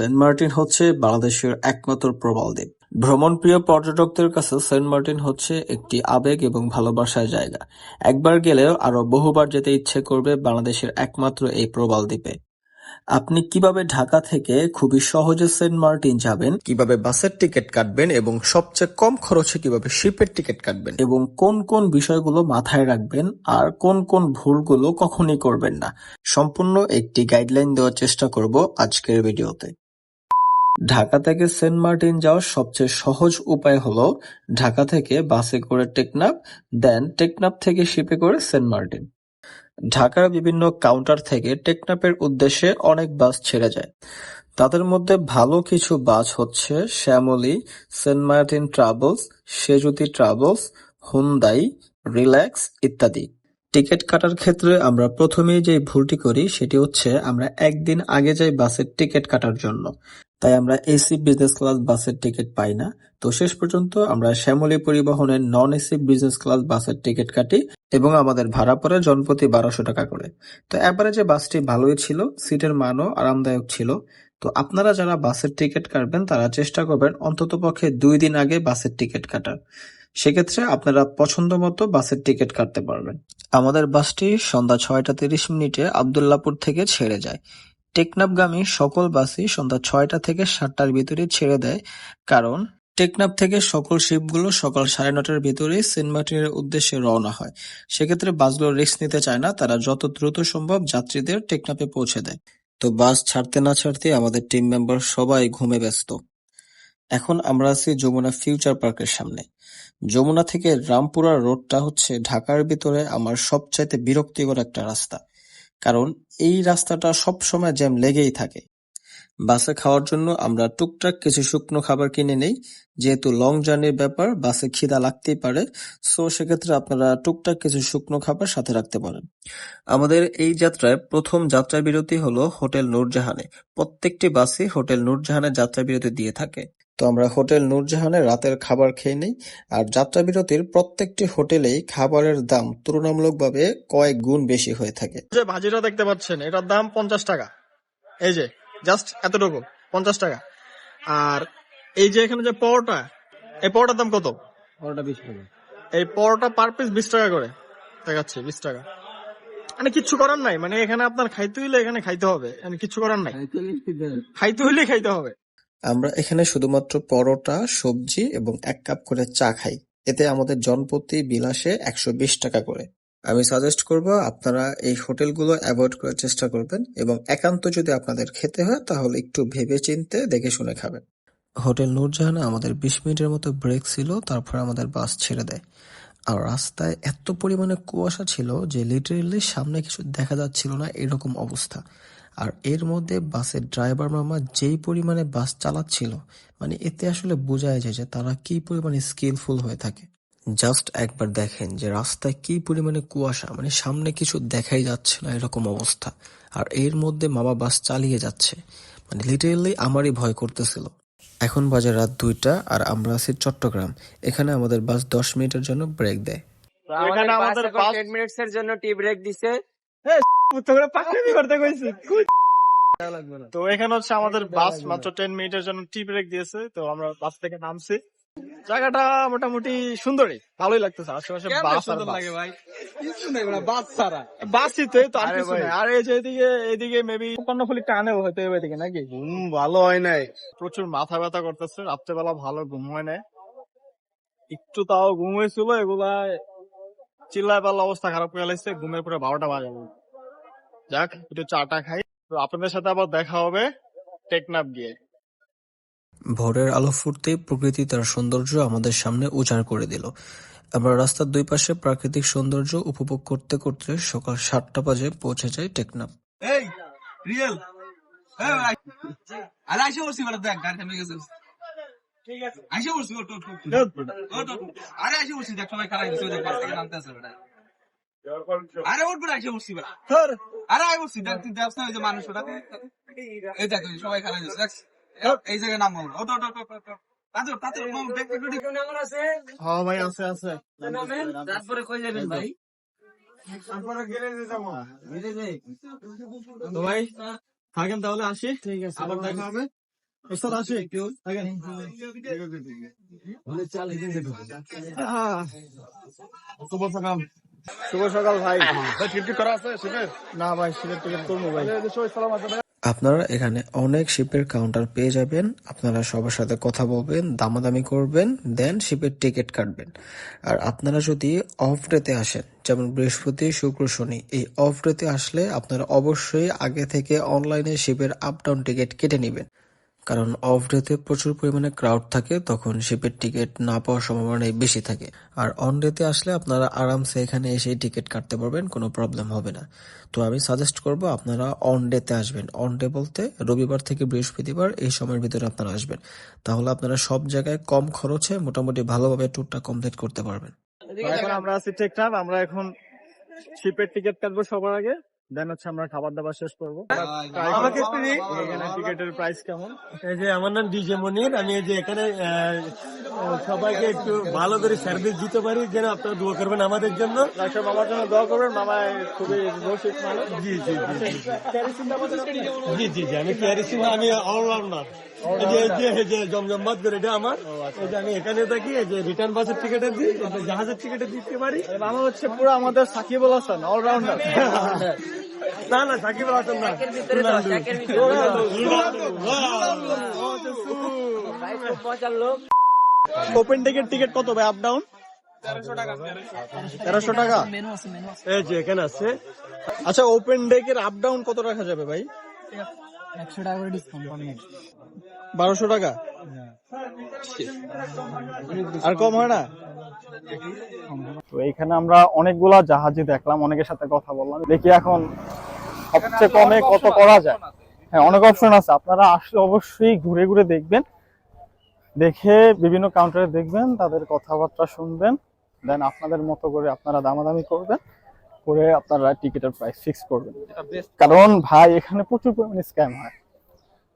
Saint Martin হচ্ছে বাংলাদেশের একমাত্র প্রবাল দ্বীপ। ভ্রমণপ্রিয় পর্যটকদের কাছে সেন্ট মার্টিন হচ্ছে একটি আবেগ এবং ভালোবাসার জায়গা। একবার গেলেও আরও বহুবার যেতে ইচ্ছে করবে বাংলাদেশের একমাত্র এই প্রবাল দ্বীপে। আপনি কীভাবে ঢাকা থেকে খুবই সহজে সেন্ট মার্টিন যাবেন, কীভাবে বাসের টিকিট কাটবেন এবং সবচেয়ে কম খরচে কীভাবে শিপের টিকিট কাটবেন এবং কোন কোন বিষয়গুলো মাথায় রাখবেন আর কোন কোন ভুলগুলো কখনই করবেন না, সম্পূর্ণ একটি গাইডলাইন দেওয়ার চেষ্টা করব আজকের ভিডিওতে। ঢাকা থেকে সেন্ট মার্টিন যাওয়ার সবচেয়ে সহজ উপায় হলো ঢাকা থেকে বাসে করে টেকনাফ, দেন টেকনাফ থেকে শিপে করে সেন্ট মার্টিন। ঢাকার বিভিন্ন কাউন্টার থেকে টেকনাফের উদ্দেশ্যে অনেক বাস ছেড়ে যায়। তাদের মধ্যে ভালো কিছু বাস হচ্ছে Shyamoli, Saint Martin travels, Sejuti travels, Hyundai, relax ইত্যাদি। টিকিট কাটার ক্ষেত্রে আমরা প্রথমেই যে ভুলটি করি সেটি হচ্ছে আমরা একদিন আগে যাই বাসের টিকিট কাটার জন্য। তাই আমরা এসি বিজনেস ক্লাস বাসের টিকিট পাই না। তো শেষ পর্যন্ত আমরা শ্যামলী পরিবহনের নন এসি বিজনেস ক্লাস বাসের টিকিট কাটি এবং আমাদের ভাড়া পড়ে জনপ্রতি বারোশো টাকা করে। তো একবারে যে বাসটি ভালোই ছিল, সিটের মানও আরামদায়ক ছিল। তো আপনারা যারা বাসের টিকিট কাটবেন তারা চেষ্টা করবেন অন্ততপক্ষে দুই দিন আগে বাসের টিকিট কাটার। সেক্ষেত্রে আপনারা পছন্দ মতো বাসের টিকিট কাটতে পারবেন। আমাদের বাসটি সন্ধ্যা ছয়টা তিরিশ মিনিটে আবদুল্লাপুর থেকে ছেড়ে যায়। টেকনাফগামী সকল বাসই সন্ধ্যা ছয়টা থেকে সাতটার ভিতরে ছেড়ে দেয়, কারণ টেকনাফ থেকে সকল শিপগুলো সকাল সাড়ে নটার ভিতরেই সেন্ট মার্টিনের উদ্দেশ্যে রওনা হয়। সেক্ষেত্রে বাসগুলো রিস্ক নিতে চায় না, তারা যত দ্রুত সম্ভব যাত্রীদের টেকনাফে পৌঁছে দেয়। তো বাস ছাড়তে না ছাড়তে আমাদের টিম মেম্বার সবাই ঘুমে ব্যস্ত। এখন আমরা আছি যমুনা ফিউচার পার্কের সামনে। যমুনা থেকে রামপুরা রোডটা হচ্ছে ঢাকার ভিতরে আমার সবচাইতে বিরক্তিকর একটা রাস্তা। কারণ এই রাস্তাটা সবসময় জ্যাম লেগেই থাকে। বাসে খাওয়ার জন্য আমরা টুকটাক কিছু শুকনো খাবার কিনে নেই, যেহেতু লং জার্নির ব্যাপার, বাসে খিদা লাগতেই পারে সো সেক্ষেত্রে আপনারা টুকটাক কিছু শুকনো খাবার সাথে রাখতে পারেন। আমাদের এই যাত্রায় প্রথম যাত্রা বিরতি হলো হোটেল নূরজাহানে। প্রত্যেকটি বাসই হোটেল নূরজাহানে যাত্রা বিরতি দিয়ে থাকে। তো আমরা হোটেল নূরজাহানে রাতের খাবার খেয়ে নিই আর যাত্রা বিরতির প্রত্যেকটি হোটেলেই খাবারের দাম তুলনামূলকভাবে কয়েক গুণ বেশি হয়ে থাকে। যে ভাজিটা দেখতে পাচ্ছেন এটার দাম পঞ্চাশ টাকা। এই যে জাস্ট এতটুকু পঞ্চাশ টাকা। আর এই যে এখানে যে পরোটা এই পরোটার দাম কত? পরোটা বিশ টাকা। এই পরোটা পার পিস বিশ টাকা করে। দেখাচ্ছি বিশ টাকা। মানে কিচ্ছু করার নাই মানে এখানে আপনার খাইতে হইলে এখানে খাইতে হবে মানে কিচ্ছু করার নাই। খাইতে হইলে খাইতে হবে। আমরা এখানে শুধুমাত্র পরোটা, সবজি এবং এক কাপ করে চা খাই। এতে আমাদের জনপ্রতি বিল আসে একশো বিশ টাকা করে। আমি সাজেস্ট করব আপনারা এই হোটেলগুলো অ্যাভয়েড করার চেষ্টা করবেন এবং একান্ত যদি আপনাদের খেতে হয় তাহলে একটু ভেবে চিনতে দেখে শুনে খাবেন। হোটেল নূরজাহানে আমাদের বিশ মিনিটের মতো ব্রেক ছিল, তারপর আমাদের বাস ছেড়ে দেয়। আর রাস্তায় এত পরিমাণে কুয়াশা ছিল যে লিটারেলি সামনে কিছু দেখা যাচ্ছিল না এরকম অবস্থা। আর এর মধ্যে বাসের ড্রাইভার মামা যেই পরিমাণে বাস চালাচ্ছিল মানে এতে আসলে বোঝাই যায় যে তারা কি পরিমাণে স্কিলফুল হয়ে থাকে। জাস্ট একবার দেখেন যে রাস্তায় কি পরিমাণে কুয়াশা মানে সামনে কিছু দেখাই যাচ্ছে না এরকম অবস্থা। আর এর মধ্যে মামা বাস চালিয়ে যাচ্ছে মানে লিটারেলি আমারই ভয় করতেছিল। এখন বাজে রাত দুইটা আর আমরা আছি চট্টগ্রাম। এখানে আমাদের বাস দশ মিনিটের জন্য ব্রেক দেয়। এখানে আমাদের জন্য টি ব্রেক দিছে। পাকড়ামি তো এখানে হচ্ছে আমাদের বাস মাত্র টেন মিনিটের জন্য টি ব্রেক দিয়েছে তো আমরা বাস থেকে নামছি। জায়গাটা মোটামুটি সুন্দরই ভালোই লাগতেছে আশেপাশে বাস আর বাস। ভাই? কিছু নাই বাস ছাড়া। বাসই তো তো আর কিছু নাই। আর এই যে এদিকে এদিকে মেবি কর্ণফুলি টানেও হয়তো নাকি? ঘুম ভালো হয় নাই। প্রচুর মাথা ব্যথা করতেছে রাত্রেবেলা ভালো ঘুম হয় না একটু তাও ঘুম হয়েছিল এগুলা চিল্লায় পাল্লা অবস্থা খারাপ করে লাগছে ঘুমের পরে বারোটা বাজে যাক একটু চাটা খাই তো আপনাদের সাথে আবার দেখা হবে টেকনাফ গিয়ে ভোরের আলো ফুটতেই প্রকৃতি তার সৌন্দর্য আমাদের সামনে উজাড় করে দিল আমরা রাস্তার দুই পাশে প্রাকৃতিক সৌন্দর্য উপভোগ করতে করতে সকাল সাতটা বাজে পৌঁছে যাই টেকনাফ এই রিয়েল আরে আইসা বলছি বেটা দেখ গাড়ি থেমে গেছে আইসা বলছি ওট ওট ওট ওট, ওট। আরে আইসা বলছি দেখ সবাই খারাপ দিচ্ছে দেখ বাস থেকে নামতে আছে বেটা। আরে ওট বেটা আইসা বলছি বেটা। আরে আই বলছি দেখ তুই দেখছ না ওই যে মানুষ ওটা এই দেখ সবাই খারাপ দিচ্ছে দেখ। এই জায়গায় নাম ওট ওট ওট ওট ওট তাতে তাতে মাম দেখ দেখ দেখ। ভাই আছে আছে। তারপরে কই যাবেন ভাই? তারপরে তো ভাই থাকেন তাহলে আসি। ঠিক আছে। আবার দেখা হবে। ওস্তাদ আসে শুভ সকাল শুভ সকাল ভাই টিকিট করা আছে শিপের না ভাই শিপের টিকিট করব ভাই আপনারা এখানে অনেক শিপের কাউন্টার পেয়ে যাবেন আপনারা সবার সাথে কথা বলবেন দামাদামি করবেন দেন শিপের টিকিট কাটবেন আর আপনারা যদি অফ ডেতে আসেন যেমন বৃহস্পতি শুক্র শনি এই অফ ডেতে আসলে আপনারা অবশ্যই আগে থেকে অনলাইনে শিপের আপ ডাউন টিকিট কেটে নেবেন কারণ অফ ডেতে প্রচুর পরিমাণে ক্রাউড থাকে তখন শিপের টিকিট না পাওয়ার সম্ভাবনাই বেশি থাকে। আর অন ডেতে আসলে আপনারা আরামসে এখানে এসে টিকিট কাটতে পারবেন কোনো প্রবলেম হবে না। তো আমি সাজেস্ট করব আপনারা অন ডেতে আসবেন। অন ডে বলতে রবিবার থেকে বৃহস্পতিবার এই সময়ের ভিতরে আপনারা আসবেন। তাহলে আপনারা সব জায়গায় কম খরচে মোটামুটি ভালোভাবে ট্যুরটা কমপ্লিট করতে পারবেন। এখন আমরা আছি টেকটাপ আমরা এখন শিপের টিকিট কাটবো সবার আগে। দেন হচ্ছে আমরা খাবার দাবার শেষ করব। আমাকে এখানে টিকিটের প্রাইস কেমন? এই যে আমার নাম ডিজে মনির আমি এই যে এখানে সবাইকে একটু ভালো করে সার্ভিস দিতে পারি যেন আপনারা দোয়া করবেন আমাদের জন্য। ডাক্তার মামার জন্য দোয়া করবেন মামা খুবই রসিক মানুষ। জি জি জি জি জি। জি আমি ক্যারিসি না আমি অলরাউন্ডার এই যে এই যে এই যে জমজম বাদ করে এটা আমার। এই যে আমি এখানে থাকি যে রিটার্ন বাসের টিকিটে দিই জাহাজের টিকিটে দিতে পারি। মামা হচ্ছে পুরো আমাদের সাকিব আল হাসান অলরাউন্ডার না না সাকিব আল হাসান না। ওপেন টিকিট টিকিট কত ভাই? আপ ডাউন তেরোশো টাকা। এই যে এখানে আছে। আচ্ছা ওপেন ডেকের আপ ডাউন কত রাখা যাবে ভাই? একশো টাকা করে ডিসকাউন্ট বারোশো টাকা? আর কম হয় না? তো এইখানে আমরা অনেকগুলা জাহাজই দেখলাম, অনেকের সাথে কথা বললাম। দেখি এখন সবচেয়ে কমে কত করা যায়। হ্যাঁ অনেক অপশন আছে। আপনারা আসলে অবশ্যই ঘুরে ঘুরে দেখবেন, দেখে বিভিন্ন কাউন্টারে দেখবেন, তাদের কথাবার্তা শুনবেন দেন আপনাদের মতো করে আপনারা দামাদামি করবেন, করে আপনারা টিকিটের প্রাইস ফিক্স করবেন। কারণ ভাই, এখানে প্রচুর পরিমাণে স্ক্যাম হয়।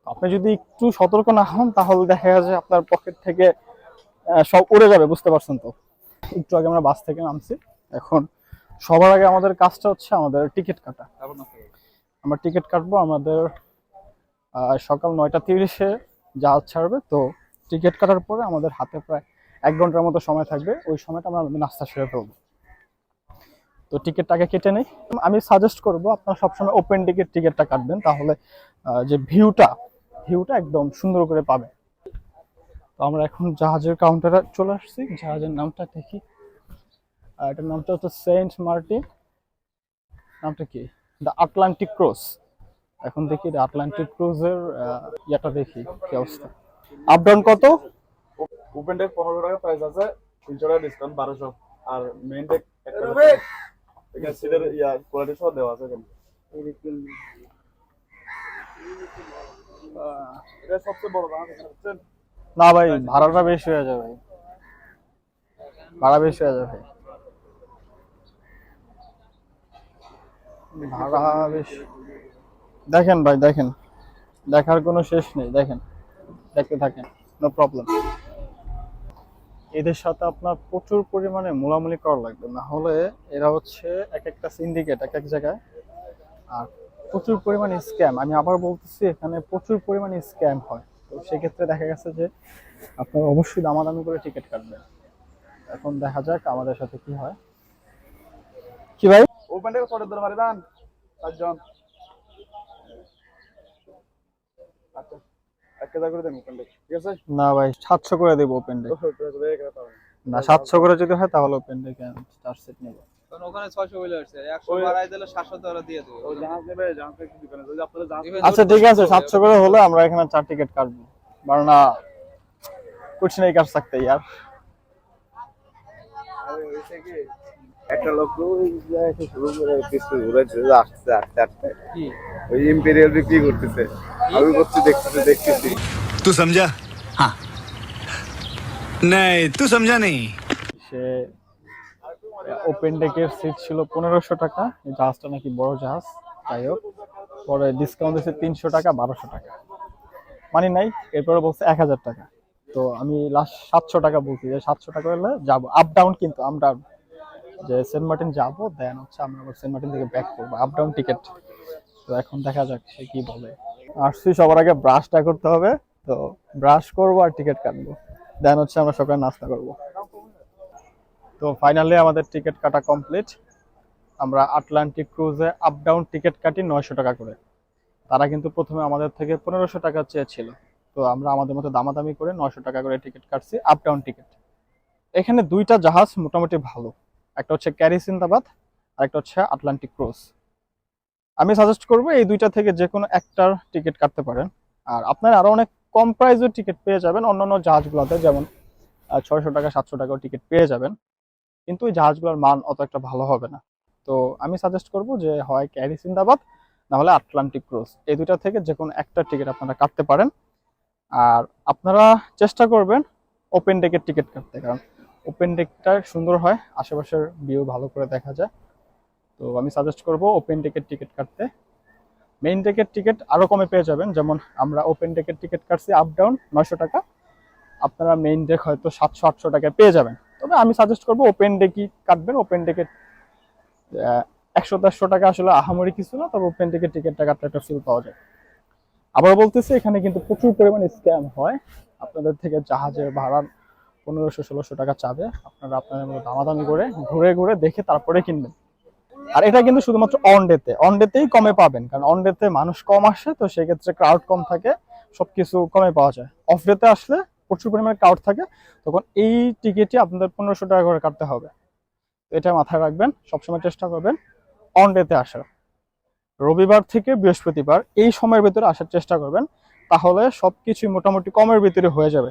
আপনি যদি একটু সতর্ক না হন, তাহলে দেখা যায় আপনার পকেট থেকে সব উড়ে যাবে, বুঝতে পারছেন তো? একটু আগে আমরা বাস থেকে নামছি। এখন সবার আগে আমাদের কাজটা হচ্ছে আমাদের টিকিট কাটা। আমরা টিকিট কাটবো আমাদের সকাল নয়টা তিরিশে জাহাজ ছাড়বে, তো টিকিট কাটার পরে আমাদের হাতে প্রায় এক ঘণ্টার মতো সময় থাকবে। ওই সময়টা আমরা নাস্তা সেরে ফেলব। তো টিকিটটাকে কেটে নেই। আমি সাজেস্ট করব আপনারা সবসময় ওপেন টিকিট টিকিটটা কাটবেন, তাহলে যে ভিউটা ভিউটা একদম সুন্দর করে পাবে তো আমরা এখন জাহাজের কাউন্টারে চলে আসছি। জাহাজের নামটা দেখি। আর এটার নামটা হচ্ছে সেন্ট মার্টিন। নামটা কি? The Atlantic cruise. এখন দেখি দ্য আটলান্টিক ক্রুজের ইয়েটা দেখি কি অবস্থা। আপ ডাউন কত? ওপেন ডেক পনেরো টাকা প্রাইস আছে। তিনশো টাকা ডিসকাউন্ট বারোশো। আর মেইন ডেক এখানে সিটের ইয়া কোয়ালিটি সহ দেওয়া আছে এখানে। এটা সবচেয়ে বড় দাম? না ভাই, ভাড়াটা বেশি হয়ে যাবে। ভাই ভাড়া বেশি হয়ে যাবে। ভাড়া বেশি। দেখেন ভাই, দেখেন। দেখার কোনো শেষ নেই, দেখেন। দেখতে থাকেন নো প্রবলেম এদের সাথে আপনার প্রচুর পরিমাণে মোলামুলি করা লাগবে। না হলে এরা হচ্ছে এক একটা সিন্ডিকেট এক এক জায়গায়। আর প্রচুর পরিমাণে স্ক্যাম আমি আবার বলতেছি, এখানে প্রচুর পরিমাণে স্ক্যাম হয়। তো সেক্ষেত্রে দেখা গেছে যে আপনারা অবশ্যই দামাদামি করে টিকিট কাটবেন। এখন দেখা যাক আমাদের সাথে কি হয়। কি ভাই? ওপেন ডেক ছটার ধরে চারজন আচ্ছা করে দেন ঠিক আছে? না ভাই সাতশো করে দেবো ওপেন ডে না সাতশো করে যদি হয় তাহলে ওপেন ডে চার সেট নেব। ওখানে ছয়শো বলে আসছে একশো ওই- বাড়াই দিলে সাতশো টাকা দিয়ে দেবো ও জাহাজ নেবে জাহাজ থেকে দোকানে যদি আপনারা জাহাজ আচ্ছা ঠিক আছে সাতশো করে হলে আমরা এখানে চার টিকিট কাটবো বারনা कुछ नहीं कर सकते यार একটা লোক ওই জায়গায় শুরু করে কিছু ঘুরেছে যে আসছে আস্তে আস্তে ওই ইম্পেরিয়াল বিক্রি করতেছে আমি করছি দেখতেছি দেখতেছি तू समझा हाँ नहीं तू समझा नहीं সে ওপেন ডেকের সিট ছিল পনেরোশো টাকা। এই জাহাজটা নাকি বড় জাহাজ, যাই হোক। পরে ডিসকাউন্ট দিয়েছে তিনশো টাকা, বারোশো টাকা। মানি নাই, এরপরে বলছে এক হাজার টাকা। তো আমি লাস্ট সাতশো টাকা বলছি, যে সাতশো টাকা হলে যাব। আপ ডাউন কিন্তু আপ ডাউন যে সেন্ট মার্টিন যাব দেন হচ্ছে আমরা সেন্ট মার্টিন থেকে ব্যাক করব। আপ ডাউন টিকিট তো এখন দেখা যাক সে কি বলে। আসছি সবার আগে ব্রাশটা করতে হবে। তো ব্রাশ করব আর টিকিট কাটবো। দেন হচ্ছে আমরা সকালে নাস্তা করব। তো ফাইনালি আমাদের টিকিট কাটা কমপ্লিট আমরা আটলান্টিক ক্রুজে আপ ডাউন টিকিট কাটি নয়শো টাকা করে। তারা কিন্তু প্রথমে আমাদের থেকে পনেরোশো টাকা চেয়েছিল। তো আমরা আমাদের মতো দামাদামি করে নয়শো টাকা করে টিকিট কাটছি আপ ডাউন টিকিট এখানে দুইটা জাহাজ মোটামুটি ভালো। একটা হচ্ছে ক্যারি সিন্দাবাদ আর একটা হচ্ছে আটলান্টিক ক্রুজ আমি সাজেস্ট করব এই দুইটা থেকে যে কোনো একটার টিকিট কাটতে পারেন। আর আপনারা আরও অনেক কম প্রাইসের টিকিট পেয়ে যাবেন অন্যান্য জাহাজগুলোতে, যেমন ছয়শো টাকা, সাতশো টাকাও টিকিট পেয়ে যাবেন। কিন্তু ওই জাহাজগুলোর মান অত একটা ভালো হবে না। তো আমি সাজেস্ট করব যে হয় ক্যারি সিন্দাবাদ না হলে আটলান্টিক ক্রুজ এই দুইটা থেকে যে কোনো একটা টিকিট আপনারা কাটতে পারেন। আর আপনারা চেষ্টা করবেন ওপেন ডেকের টিকিট কাটতে, কারণ ওপেন ডেকটা সুন্দর হয়, আশেপাশের ভিউ ভালো করে দেখা যায়। তো আমি সাজেস্ট করব ওপেন ডেকের টিকিট কাটতে। মেইন ডেকের টিকিট আরও কমে পেয়ে যাবেন, যেমন আমরা ওপেন ডেকের টিকিট কাটছি আপ ডাউন নয়শো টাকা। আপনারা মেইন ডেক হয়তো সাতশো, আটশো টাকায় পেয়ে যাবেন। তবে আমি সাজেস্ট করব ওপেন ডেকই কাটবেন ওপেন ডেকের একশো দেড়শো টাকা আসলে আহামরি কিছু না, তবে ওপেন ডেকের টিকিটটা কাটলে একটা ফিল পাওয়া যায়। আবার বলতেছি, এখানে কিন্তু প্রচুর পরিমাণে স্ক্যাম হয়। আপনাদের থেকে জাহাজের ভাড়া পনেরোশো, ষোলোশো টাকা চাবে। আপনারা আপনাদের মতো দামাদামি করে ঘুরে ঘুরে দেখে তারপরে কিনবেন। আর এটা কিন্তু শুধুমাত্র অন ডেতে অন ডেতেই কমে পাবেন, কারণ অন ডেতে মানুষ কম আসে, তো সেক্ষেত্রে ক্রাউড কম থাকে, সবকিছু কমে পাওয়া যায়। অফ ডেতে আসলে প্রচুর পরিমাণে কাউট থাকে, তখন এই টিকিটই আপনাদের পনেরোশো টাকা করে কাটতে হবে। এটা মাথায় রাখবেন, সবসময় চেষ্টা করবেন অন ডেতে আসার। রবিবার থেকে বৃহস্পতিবার এই সময়ের ভিতরে আসার চেষ্টা করবেন, তাহলে সব কিছুই মোটামুটি কমের ভিতরে হয়ে যাবে।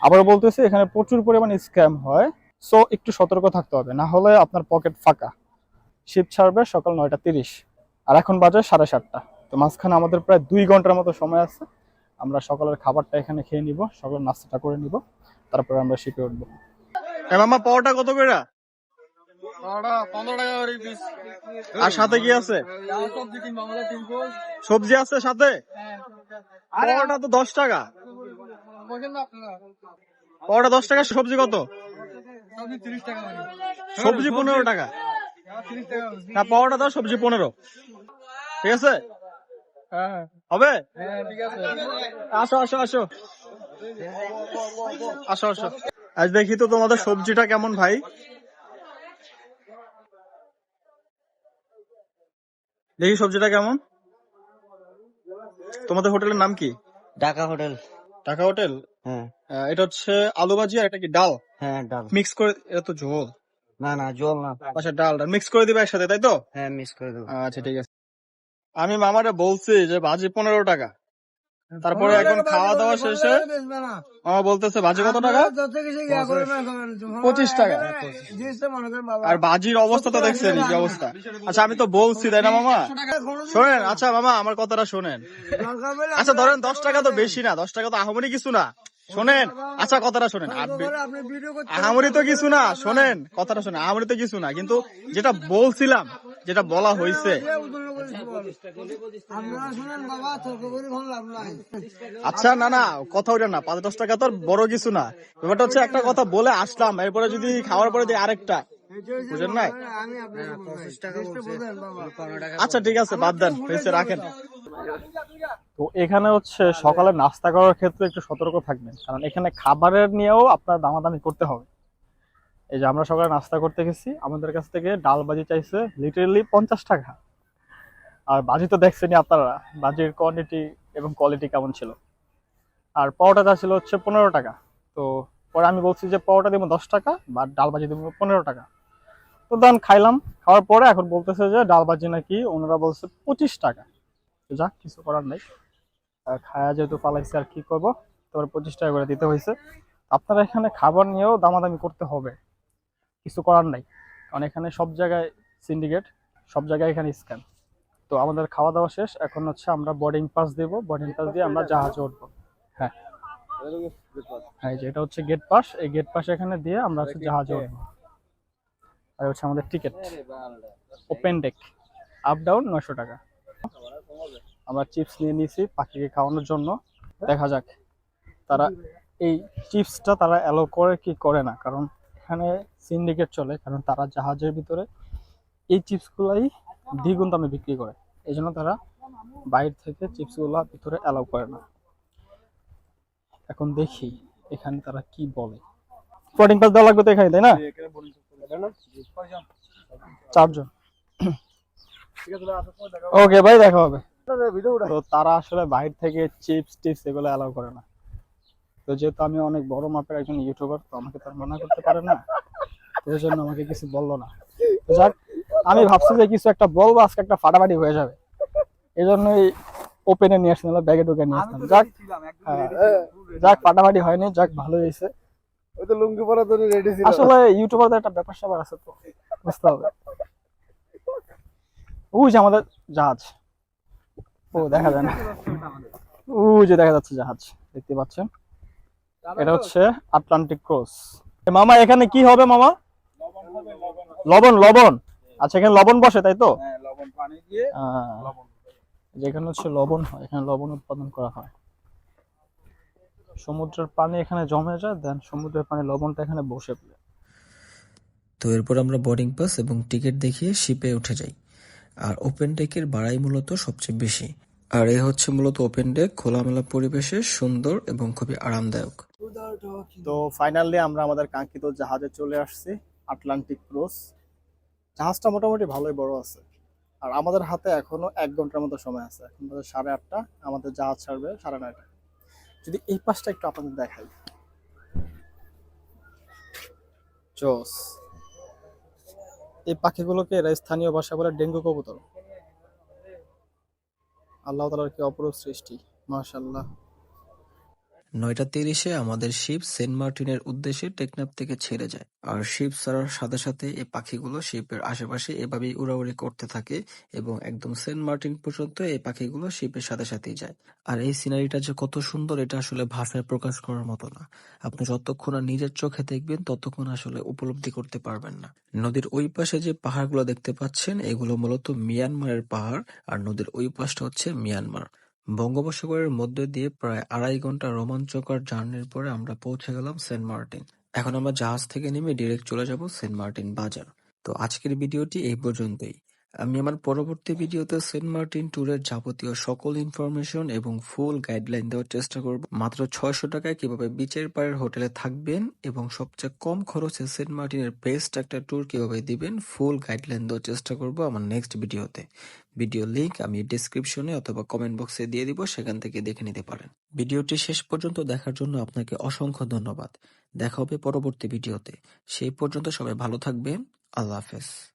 আবার বলতেছি, এখানে প্রচুর পরিমাণে স্ক্যাম হয় সো একটু সতর্ক থাকতে হবে, না হলে আপনার পকেট ফাঁকা। শিপ ছাড়বে সকাল নয়টা তিরিশ, আর এখন বাজে সাড়ে সাতটা। তো মাঝখানে আমাদের প্রায় দুই ঘণ্টার মতো সময় আছে। আমরা সকালের খাবারটা এখানে খেয়ে নিব সকালের নাস্তাটা করে নিব তারপরে আমরা শিপে উঠবো। মামা পাওয়াটা কত করে পনেরো টাকা আর সাথে কি আছে? সবজি আছে সাথে? পাওয়াটা তো দশ টাকা। পাওয়াটা দশ টাকা সবজি কত? সবজি পনেরো টাকা। না পাওয়াটা দাও সবজি পনেরো। ঠিক আছে? হবে? আসো আসো আসো। আসো আসো। আজ দেখি তো তোমাদের সবজিটা কেমন ভাই। দেখি সবজিটা কেমন। তোমাদের হোটেলের নাম কি? ঢাকা হোটেল। ঢাকা হোটেল? হ্যাঁ। এটা হচ্ছে আলু ভাজি আর এটা কি ডাল? হ্যাঁ ডাল। মিক্স করে এটা তো ঝোল। না না জল না। আচ্ছা ডাল ডাল মিক্স করে দিবে একসাথে তাই তো? হ্যাঁ মিক্স করে দেবো। আচ্ছা ঠিক আছে। আমি মামারে বলছি যে ভাজি পনেরো টাকা। তারপরে এখন খাওয়া দাওয়া শেষে মামা। বলতেছে ভাজি কত টাকা? পঁচিশ। টাকা। আর ভাজির অবস্থা তো দেখছেন কি অবস্থা। আচ্ছা আমি তো বলছি তাই না মামা? শোনেন আচ্ছা মামা আমার কথাটা শোনেন। আচ্ছা ধরেন দশ টাকা তো বেশি না দশ টাকা তো আহামরি কিছু না। শোনেন আচ্ছা কথাটা শোনেন। আহামরি তো কিছু না শোনেন। কথাটা শোনেন। আহামরি তো কিছু না কিন্তু যেটা বলছিলাম যেটা বলা হয়েছে আচ্ছা না না কথা ওইটা না পাঁচ দশ টাকা তো বড় কিছু না। ব্যাপারটা হচ্ছে একটা কথা বলে আসলাম এরপরে যদি খাওয়ার পরে যদি আরেকটা বুঝেন নাই আচ্ছা ঠিক আছে বাদ দেন রাখেন। তো এখানে হচ্ছে সকালে নাস্তা করার ক্ষেত্রে একটু সতর্ক থাকবেন কারণ এখানে খাবারের নিয়েও আপনার দামাদামি করতে হবে। এই যে আমরা সকালে নাস্তা করতে গেছি আমাদের কাছ থেকে ডাল বাজি চাইছে লিটারেলি পঞ্চাশ টাকা। আর বাজি তো দেখছেনই আপনারা, বাজির কোয়ান্টিটি এবং কোয়ালিটি কেমন ছিল? আর পাওয়াটা ছিল হচ্ছে পনেরো টাকা। তো পরে আমি বলছি যে পাওয়াটা দিব দশ টাকা, বা ডাল বাজি দিব পনেরো টাকা। তো দেন খাইলাম, খাওয়ার পরে এখন বলতেছে যে ডাল বাজি নাকি ওনারা বলছে পঁচিশ টাকা। তো যাক, কিছু করার নাই। খায়া যেহেতু পালাইছে, আর কি করব? তারপরে পঁচিশ টাকা করে দিতে হয়েছে। আপনারা এখানে খাবার নিয়েও দামাদামি করতে হবে। কিছু করার নাই। কারণ এখানে সব জায়গায় সিন্ডিকেট সব জায়গায় এখানে স্ক্যাম তো আমাদের খাওয়া দাওয়া শেষ। এখন হচ্ছে আমরা বোর্ডিং পাস দেবো। বোর্ডিং পাস দিয়ে আমরা জাহাজে উঠবো। হ্যাঁ। হ্যাঁ এটা হচ্ছে গেট পাস এই গেট পাস এখানে দিয়ে আমরা হচ্ছে জাহাজে উঠবো। আর হচ্ছে আমাদের ticket open deck up down নয়শো টাকা। আমরা চিপস নিয়ে নিয়েছি পাখিকে খাওয়ানোর জন্য। দেখা যাক তারা এই চিপসটা তারা অ্যালো করে কি করে না। কারণ এখানে সিন্ডিকেট চলে। কারণ তারা জাহাজের ভিতরে এই চিপসগুলাই দ্বিগুণ দামে বিক্রি করে। এই জন্য তারা বাইরে থেকে চিপসগুলো ভিতরে অ্যালাউ করে না। এখন দেখি এখানে তারা কি বলে। বোর্ডিং পাস দেওয়া লাগবে তো এখানে, তাই না? চারজন। ওকে ভাই, দেখা হবে। তো তারা আসলে বাইরে থেকে চিপস টিপস এগুলো অ্যালাউ করে না। তো যেহেতু আমি অনেক বড় মাপের একজন ইউটিউবার তো আমাকে তার মানা করতে পারে না। এই জন্য আমাকে কিছু বলল না। যাক আমি ভাবছি যে কিছু একটা বলব আজকে একটা ফাটাফাটি হয়ে যাবে। এই জন্যই ওপেনে নিয়ে আসলাম ব্যাগে ঢুকে নিয়ে আসলাম যাক হ্যাঁ, যাক ফাটাফাটি হয়নি যাক ভালো হয়েছে। ওই তো লুঙ্গি পরা তো রেডি ছিল। আসলে ইউটিউবারদের একটা ব্যাপার স্যাপার আছে তো বুঝতে হবে। ওই যে আমাদের জাহাজ। ও দেখা যায় না। ওই যে দেখা যাচ্ছে জাহাজ দেখতে পাচ্ছেন? এটা হচ্ছে আটলান্টিক ক্রস মামা এখানে কি হবে মামা? লবণ লবণ। আচ্ছা এখানে লবণ বসে তাই তো? হ্যাঁ লবণ পানি দিয়ে লবণ যেখানে হচ্ছে লবণ হয় এখানে লবণ উৎপাদন করা হয়। সমুদ্রের পানি এখানে জমে যায় দেন সমুদ্রের পানি লবণটা এখানে বসে পড়ে। তো এরপর আমরা বোর্ডিং পাস এবং টিকিট দেখিয়ে শিপে উঠে যাই। আর ওপেন ডেকের বাড়াই মূলত সবচেয়ে বেশি। আর এ হচ্ছে মূলত ওপেন ডেক খোলামেলা পরিবেশে সুন্দর এবং খুবই আরামদায়ক। তো ফাইনালি আমরা আমাদের কাঙ্ক্ষিত জাহাজে চলে আসছি। আটলান্টিক ক্রুজ জাহাজটা মোটামুটি ভালোই বড় আছে। আর আমাদের হাতে এখনও এক ঘণ্টার মতো সময় আছে। এখন সাড়ে আটটা। আমাদের জাহাজ ছাড়বে সাড়ে নয়টা। যদি এই পাশটা একটু আপনাদের দেখাই। জোস। এই পাখিগুলোকে এরা স্থানীয় ভাষা বলে ডেঙ্গু কবুতর। আল্লাহ তালার কি অপরূপ সৃষ্টি। মাশাল্লাহ নয়টা তিরিশে আমাদের শিপ সেন্ট মার্টিনের উদ্দেশ্যে টেকনাফ থেকে ছেড়ে যায়। আর শিপ ছাড়ার সাথে সাথে এই পাখিগুলো শিপের আশেপাশে এভাবেই উড়াউড়ি করতে থাকে এবং একদম সেন্ট মার্টিন পর্যন্ত এই পাখিগুলো শিপের সাথে সাথেই যায়। আর এই সিনারিটা যে কত সুন্দর, এটা আসলে ভাষায় প্রকাশ করার মতো না। আপনি যতক্ষণ না নিজের চোখে দেখবেন, ততক্ষণ আসলে উপলব্ধি করতে পারবেন না। নদীর ওই পাশে যে পাহাড়গুলো দেখতে পাচ্ছেন, এগুলো মূলত মিয়ানমারের পাহাড়। আর নদীর ওই পাশটা হচ্ছে মিয়ানমার। বঙ্গোপসাগরের মধ্যে দিয়ে প্রায় আড়াই ঘণ্টা রোমাঞ্চকর জার্নির পরে আমরা পৌঁছে গেলাম সেন্ট মার্টিন। এখন আমরা জাহাজ থেকে নেমে ডিরেক্ট চলে যাব সেন্ট মার্টিন বাজার। তো আজকের ভিডিওটি এই পর্যন্তই। আমি আমার পরবর্তী ভিডিওতে সেন্ট মার্টিন ট্যুরের যাবতীয় সকল ইনফরমেশন এবং ফুল গাইডলাইন দেওয়ার চেষ্টা করব। মাত্র ছয়শো টাকায় কীভাবে বিচের পাড়ের হোটেলে থাকবেন এবং সবচেয়ে কম খরচে সেন্ট মার্টিনের বেস্ট একটা ট্যুর কীভাবে দিবেন, ফুল গাইডলাইন দেওয়ার চেষ্টা করব আমার নেক্সট ভিডিওতে। ভিডিও লিংক আমি ডেসক্রিপশনে অথবা কমেন্ট বক্সে দিয়ে দিব, সেখান থেকে দেখে নিতে পারেন। ভিডিওটি শেষ পর্যন্ত দেখার জন্য আপনাকে অসংখ্য ধন্যবাদ। দেখা হবে পরবর্তী ভিডিওতে। সেই পর্যন্ত সবাই ভালো থাকবেন। আল্লাহ হাফেজ।